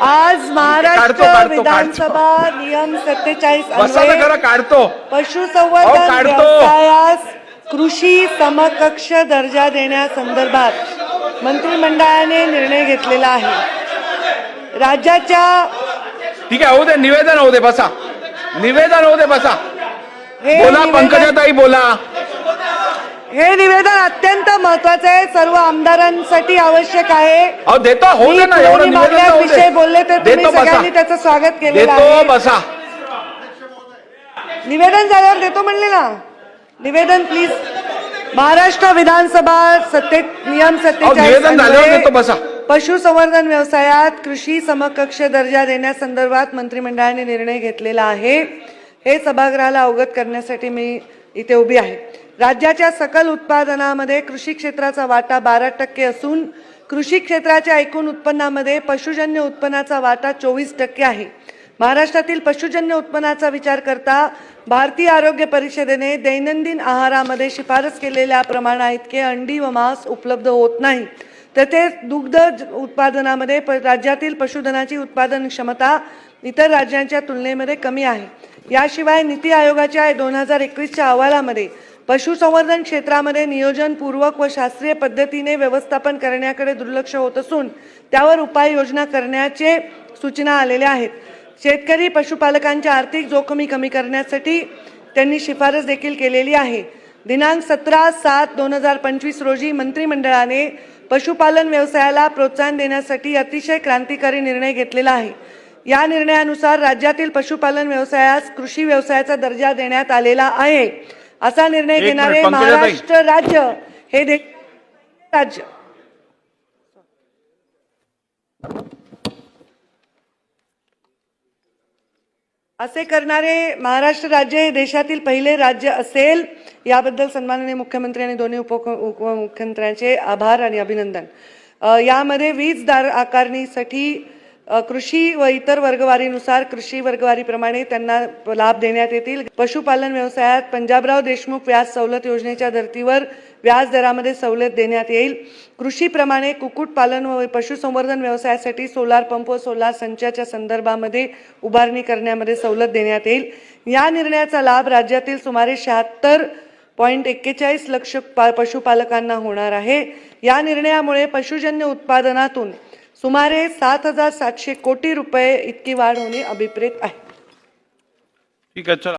आज महाराष्ट्र विधानसभा नियम सत्तेचाळीस काढतो. पशुसंवर्धन. व्यवसायास कृषी समकक्ष दर्जा देण्यासंदर्भात मंत्रिमंडळाने निर्णय घेतलेला आहे. राज्याच्या ठीक आहे होऊ दे निवेदन होऊ दे बसा. निवेदन होऊ दे बसा. बोला पंकजाताई बोला. हे निवेदन अत्यंत महत्वाचं आहे. सर्व आमदारांसाठी आवश्यक आहे. अहो देतो होऊ मी दे ना एवढं पुरवणी निवेदन तर होऊ मागण्याविषयी दे. बोलले तर तुम्ही देतो सगळ्यांनी त्याचं स्वागत केलेलं देतो आहे. बसा. निवेदन झाल्यावर देतो म्हणले ना. निवेदन प्लीज महाराष्ट्र विधानसभा सत्ते नियम अहो, निवेदन झाल्यावर देतो सत्तेचाळीस बसा. पशुसंवर्धन व्यवसायात कृषी समकक्ष दर्जा देण्यासंदर्भात मंत्रिमंडळाने निर्णय घेतलेला आहे. हे सभागृहाला अवगत करण्यासाठी मी इथे उभी आहे. राज्याच्या सकल उत्पादनामध्ये कृषी क्षेत्राचा वाटा बारा टक्के असून कृषी क्षेत्राच्या एकूण उत्पन्नामध्ये पशुजन्य उत्पन्नाचा वाटा चोवीस टक्के आहे. महाराष्ट्रातील पशुजन्य उत्पन्नाचा विचार करता भारतीय आरोग्य परिषदेने दैनंदिन आहारामध्ये शिफारस केलेल्या प्रमाणा इतके अंडी व मांस उपलब्ध होत नाही. तसेच दुग्ध ज- उत्पादनामध्ये प राज्यातील पशुधनाची उत्पादन क्षमता इतर राज्यांच्या तुलनेमध्ये कमी आहे. याशिवाय नीती आयोगाच्या दोन हजार एकवीसच्या अहवालामध्ये पशुसंवर्धन क्षेत्रामध्ये नियोजनपूर्वक व शास्त्रीय पद्धतीने व्यवस्थापन करण्याकडे दुर्लक्ष होत असून त्यावर उपाययोजना करण्याचे सूचना आलेल्या आहेत. शेतकरी पशुपालकांच्या आर्थिक जोखमी कमी करण्यासाठी त्यांनी शिफारस देखील केलेली आहे. दिनांक सतरा सात दोन हजार पंचवीस रोजी मंत्रिमंडळाने पशुपालन व्यवसायाला प्रोत्साहन देण्यासाठी अतिशय क्रांतिकारी निर्णय घेतलेला आहे. या निर्णयानुसार राज्यातील पशुपालन व्यवसायास कृषी व्यवसायाचा दर्जा देण्यात आलेला आहे. असा निर्णय घेणारे. महाराष्ट्र राज्य हे दे राज्य असे करणारे महाराष्ट्र राज्य हे देशातील पहिले राज्य असेल याबद्दल सन्माननीय मुख्यमंत्री आणि दोन्ही उप उपमुख्यमंत्र्यांचे आभार आणि अभिनंदन यामध्ये वीज दार आकारणीसाठी कृषी व इतर वर्गवारीनुसार कृषी वर्गवारीप्रमाणे त्यांना लाभ देण्यात येतील. पशुपालन व्यवसायात पंजाबराव देशमुख व्याज सवलत योजनेच्या धर्तीवर व्याज दरामध्ये सवलत देण्यात येईल. कृषीप्रमाणे कुक्कुटपालन व पशुसंवर्धन व्यवसायासाठी सोलार पंप व सोलार संचाच्या संदर्भामध्ये उभारणी करण्यामध्ये सवलत देण्यात येईल. या निर्णयाचा लाभ राज्यातील सुमारे शहात्तर पॉईंट एक्केचाळीस लक्ष पा पशुपालकांना होणार आहे. या निर्णयामुळे पशुजन्य उत्पादनातून सुमारे सात हजार सातशे कोटी रुपये इतकी वाढ होणे अभिप्रेत आहे. ठीक आहे चला.